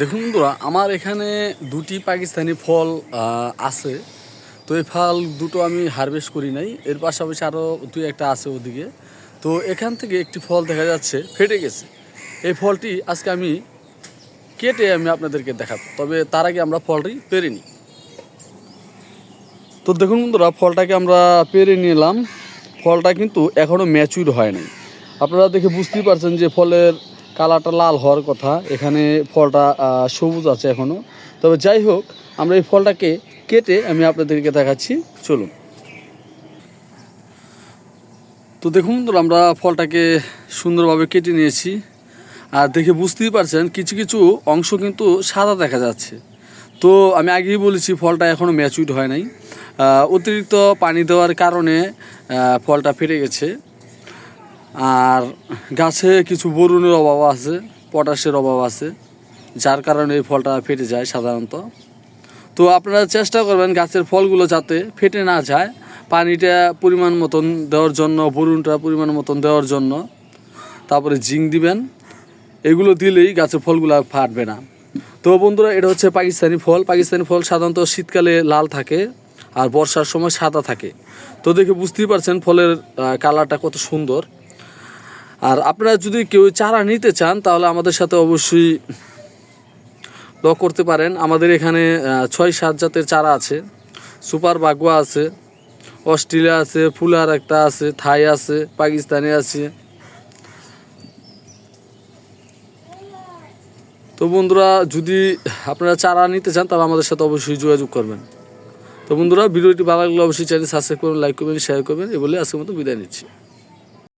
দেখুন বন্ধুরা, আমার এখানে দুটি পাকিস্তানি ফল আছে। তো এই ফল দুটো আমি হারভেস্ট করি নাই, এর পাশাপাশি আরও দুই একটা আছে ওদিকে। তো এখান থেকে একটি ফল দেখা যাচ্ছে, ফেটে গেছে। এই ফলটি আজকে আমি কেটে আমি আপনাদেরকে দেখাবো, তবে তার আগে আমরা ফলটি পেরে নিই। তো দেখুন বন্ধুরা, ফলটাকে আমরা পেরে নিলাম। ফলটা কিন্তু এখনও ম্যাচুর হয় নাই। আপনারা দেখে বুঝতেই পারছেন যে ফলের কালারটা লাল হওয়ার কথা। এখানে ফলটা সবুজ আছে এখনও তবে যাই হোক, আমরা এই ফলটাকে কেটে আমি আপনাদেরকে দেখাচ্ছি। চলুন। তো দেখুন বন্ধুরা, আমরা ফলটাকে সুন্দরভাবে কেটে নিয়েছি। আর দেখে বুঝতেই পারছেন, কিছু কিছু অংশ কিন্তু সাদা দেখা যাচ্ছে। তো আমি আগেই বলেছি, ফলটা এখনও ম্যাচুইড হয় নাই। অতিরিক্ত পানি দেওয়ার কারণে ফলটা ফেটে গেছে। আর গাছে কিছু বরুণের অভাব আছে, পটাশের অভাব আছে, যার কারণে এই ফলটা ফেটে যায় সাধারণত। তো আপনারা চেষ্টা করবেন গাছের ফলগুলো যাতে ফেটে না যায়, পানিটা পরিমাণ মতন দেওয়ার জন্য, বরুণটা পরিমাণ মতন দেওয়ার জন্য। তারপরে জিঙ্ক দিবেন, এগুলো দিলেই গাছের ফলগুলো ফাটবে না। তো বন্ধুরা, এটা হচ্ছে পাকিস্তানি ফল। পাকিস্তানি ফল সাধারণত শীতকালে লাল থাকে আর বর্ষার সময় সাদা থাকে। তো দেখে বুঝতেই পারছেন ফলের কালারটা কত সুন্দর। আর আপনারা যদি কেউ চারা নিতে চান, তাহলে আমাদের সাথে অবশ্যই লক করতে পারেন। আমাদের এখানে ছয়, সাত জাতের চারা আছে। সুপার বাগুয়া আছে, অস্ট্রেলিয়া আছে ফুলার একটা আছে, থাই আছে, পাকিস্তানি আছে। তো বন্ধুরা, যদি আপনারা চারা নিতে চান, তাহলে আমাদের সাথে অবশ্যই যোগাযোগ করবেন। তো বন্ধুরা, ভিডিওটি ভালো লাগলে অবশ্যই চ্যানেল সাবস্ক্রাইব করবেন, লাইক করবেন শেয়ার করবেন, এ বলে আজকের মতো বিদায় নিচ্ছি।